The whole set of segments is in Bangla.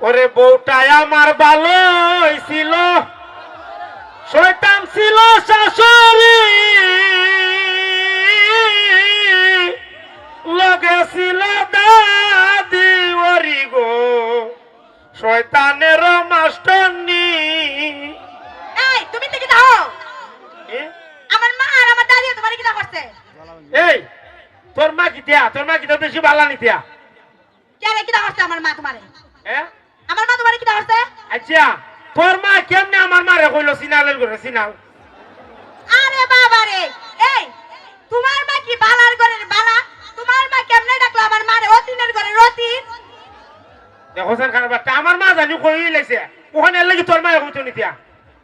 ওরে বউটাই আমার ভালো ছিল শয়তান ছিল শাশুড়ি। লগে ছিল দাদি ওরি গো। শয়তানের মাস্টরনি। এই তুমি তো কি দাও? আমার মা আর আমার দাদি তোমার কি করছে এই তোর মা কি দিয়া? তোর মা কি তোর বেশি বালা নিতিয়া কে রে কি করছে আমার মা তোমারে? হ্যাঁ আমার মা তোমারে কি করছে আচ্ছা তোর মা কেমনে আমার মারে কইলো সিনালের করে সিনাল? আরে বাবা রে এই তোমার মা কি বালার ঘরের বালা? তোমার মা কেমনে ডাকলো আমার মারে? অতিনের ঘরে রতিন। দেখো স্যার খারাপ আমার মা জানি কই লাইছে? ওখানে লাগি তোর মা কইতো নিতিয়া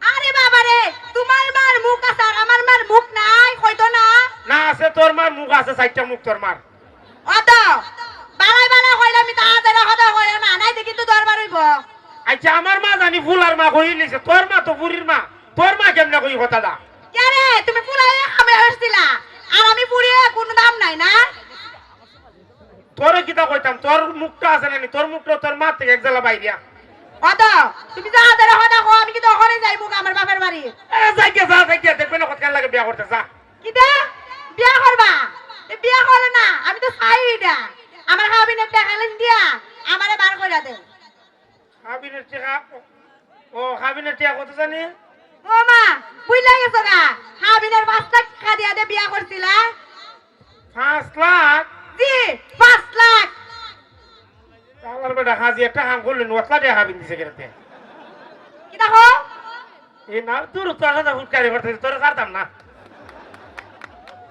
আরে বাবা রে তোমার মার মুখ আছে আর আমার মার মুখ নাই হয়তো না। না আছে তোর মার মুখ আছে চারটা মুখ তোর মার। অত বালাই বালা হইলে আমি তাড়াতাড়ি হদা হইলে না নাই দেখি তো দরবার হইব আচ্ছা আমার মা জানি ফুলার মা কই লাইছে তোর মা তো বুড়ির মা। তোর মা কেমনে কই কথাটা? কে রে তুমি ফুলাই খাবে আসছিলা। আর আমি পুড়িয়ে কোনো দাম নাই না? তোরে কিতা কইতাম? তোর মুখটা আছে না নি? তোর মুখটা তোর মা থেকে একজলা বাইরিয়া অত তুমি যা হাজারে হদা হো আমি কিন্তু ওখানে যাই মুখ আমার বাপের বাড়ি। এ যাই যাইকে যা যাই যাইকে দেখবে না কতক্ষণ লাগে বিয়া করতে যা। কিটা বিয়া করবা? এ বিয়া করে না আমি তো চাই এটা। আমার হাবিনের টাকা লেন দিয়া আমারে বার করে দে। খাবিনের টিকা ও খাবিনের টিকা কত জানি? ও মা বুঝলা গেছো গা। হাবিনের পাঁচ লাখ টাকা দিয়া দে বিয়া করছিলা? পাঁচ লাখ? জি পাঁচ লাখ। আমার বেটা হাজি একটা কাম করলেন ওতলা দিয়ে দিছে কেরাতে কিটা হো এই না তোর তোর কথা ফুটকারি করতে তোর না।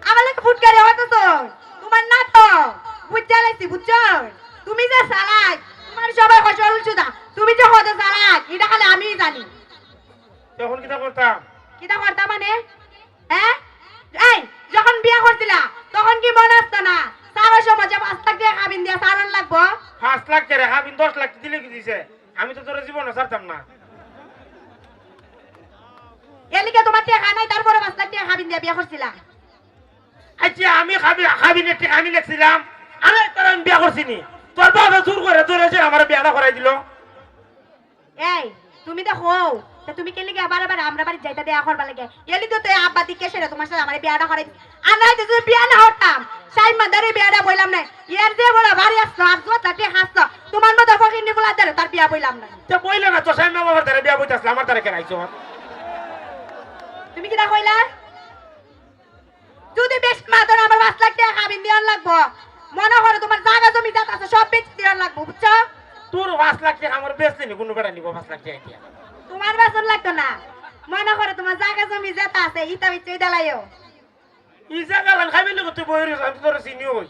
আমার লাগে ফুটকারে হতো তো তোমার না তো। বুঝা লাইছি বুঝছ? তুমি যে চালাক তোমার সবাই ফসল তুমি যে হতে চালাক এটা খালি আমিই জানি। তখন কিতা করতাম? কিটা করতা মানে? হ্যাঁ এই যখন বিয়া করছিলা তখন কি মনে আসতো না? সারা সমাজে পাঁচ লাখ দিয়ে খাবিন দিয়া সারান লাগবো? পাঁচ লাখ কেরে খাবিন দশ লাখ দিলে কি দিছে? আমি তো তোর জীবন ছাড়তাম না। এলিকে তোমার টাকা নাই তারপরে পাঁচ লাখ টাকা খাবিন দিয়া বিয়া করছিলা আচ্ছা আমি খাবি খাবিনের টিকা আমি লেখছিলাম। আমি তোর আমি বিয়া করছিনি তোর বাবা জোর করে তোর এসে আমার বিয়াটা করাই দিল। এই তুমি তো হো তা তুমি কেলে আবার আবার আমরা বাড়ি যাইতা দেয়া করবা লাগে? এলি তো তুই আব্বা দিকে সেরে তোমার সাথে আমার বিয়াটা করে আমরা যদি বিয়া না হতাম সাই মাদারে বিয়াটা বইলাম না ইয়ার যে বড় বাড়ি আর জোর তাতে হাসতো তোমার মতো ফকির নিবলা ধরে তার বিয়া বইলাম না তো বইলে না তো সাই বাবার দ্বারা বিয়া বইতে আমার দ্বারা কেন আইছো? তুমি কিনা কইলা? যদি বেশ মাতন আমার পাঁচ লাখ টাকা খাবিন দিয়ান লাগবো। মনে করো তোমার জায়গা জমি যাত আছে সব বেচে দিয়ান লাগবো বুঝছ? তোর পাঁচ লাগছে টাকা আমার বেচতে নি কোনো বেড়া নিব পাঁচ লাগছে টাকা দিয়া তোমার বাস লাগতো না। মনে করো তোমার জায়গা জমি যেটা আছে ইটা বেচে দালাইও ই জায়গা খাবি না তুই বই তোর চিনি হই